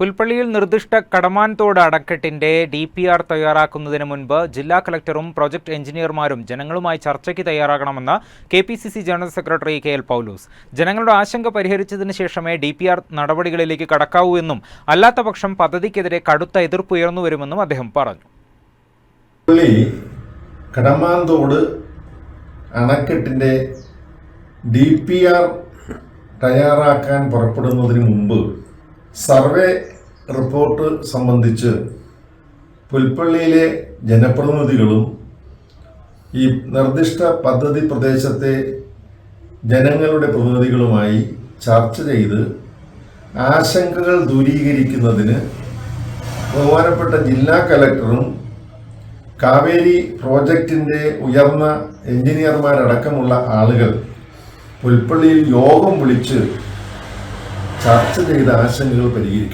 പുൽപ്പള്ളിയിൽ നിർദ്ദിഷ്ട കടമാൻതോട് അടക്കെട്ടിന്റെ D P R തയ്യാറാക്കുന്നതിന് മുൻപ് ജില്ലാ കളക്ടറും പ്രൊജക്ട് എഞ്ചിനീയർമാരും ജനങ്ങളുമായി ചർച്ചയ്ക്ക് തയ്യാറാകണമെന്ന് K P C C general secretary K L Paulose. ജനങ്ങളുടെ ആശങ്ക പരിഹരിച്ചതിന് ശേഷമേ ഡി പി ആർ നടപടികളിലേക്ക് കടക്കാവൂ എന്നും അല്ലാത്ത പക്ഷം പദ്ധതിക്കെതിരെ കടുത്ത എതിർപ്പ് ഉയർന്നു വരുമെന്നും അദ്ദേഹം പറഞ്ഞു. കടമാന്തോട് അണക്കെട്ടിന്റെ ഡി പി ആർ തയ്യാറാക്കാൻ പുറപ്പെടുന്നതിന് മുമ്പ് സർവേ റിപ്പോർട്ട് സംബന്ധിച്ച് പുൽപ്പള്ളിയിലെ ജനപ്രതിനിധികളും ഈ നിർദ്ദിഷ്ട പദ്ധതി പ്രദേശത്തെ ജനങ്ങളുടെ പ്രതിനിധികളുമായി ചർച്ച ചെയ്ത് ആശങ്കകൾ ദൂരീകരിക്കുന്നതിന് ബഹുമാനപ്പെട്ട ജില്ലാ കലക്ടറും കാവേരി പ്രോജക്റ്റിന്റെ ഉയർന്ന എഞ്ചിനീയർമാരടക്കമുള്ള ആളുകൾ പുൽപ്പള്ളിയിൽ യോഗം വിളിച്ച് ചർച്ച ചെയ്ത ആശങ്കകൾ പരിഹരിക്കണം